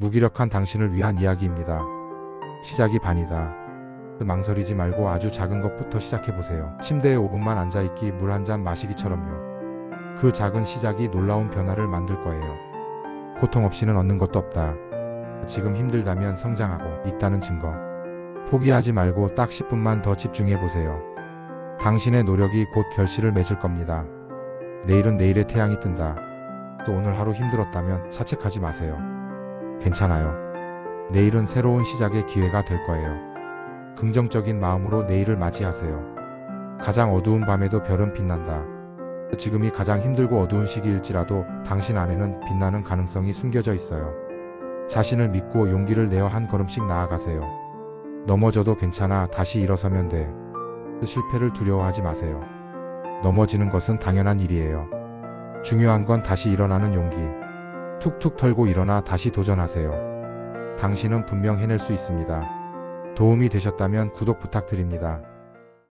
무기력한 당신을 위한 이야기입니다. 시작이 반이다. 망설이지 말고 아주 작은 것부터 시작해보세요. 침대에 5분만 앉아있기 물 한 잔 마시기처럼요. 그 작은 시작이 놀라운 변화를 만들 거예요. 고통 없이는 얻는 것도 없다. 지금 힘들다면 성장하고 있다는 증거. 포기하지 말고 딱 10분만 더 집중해보세요. 당신의 노력이 곧 결실을 맺을 겁니다. 내일은 내일의 태양이 뜬다. 또 오늘 하루 힘들었다면 자책하지 마세요. 괜찮아요. 내일은 새로운 시작의 기회가 될 거예요. 긍정적인 마음으로 내일을 맞이하세요. 가장 어두운 밤에도 별은 빛난다. 지금이 가장 힘들고 어두운 시기일지라도 당신 안에는 빛나는 가능성이 숨겨져 있어요. 자신을 믿고 용기를 내어 한 걸음씩 나아가세요. 넘어져도 괜찮아 다시 일어서면 돼. 실패를 두려워하지 마세요. 넘어지는 것은 당연한 일이에요. 중요한 건 다시 일어나는 용기. 툭툭 털고 일어나 다시 도전하세요. 당신은 분명 해낼 수 있습니다. 도움이 되셨다면 구독 부탁드립니다.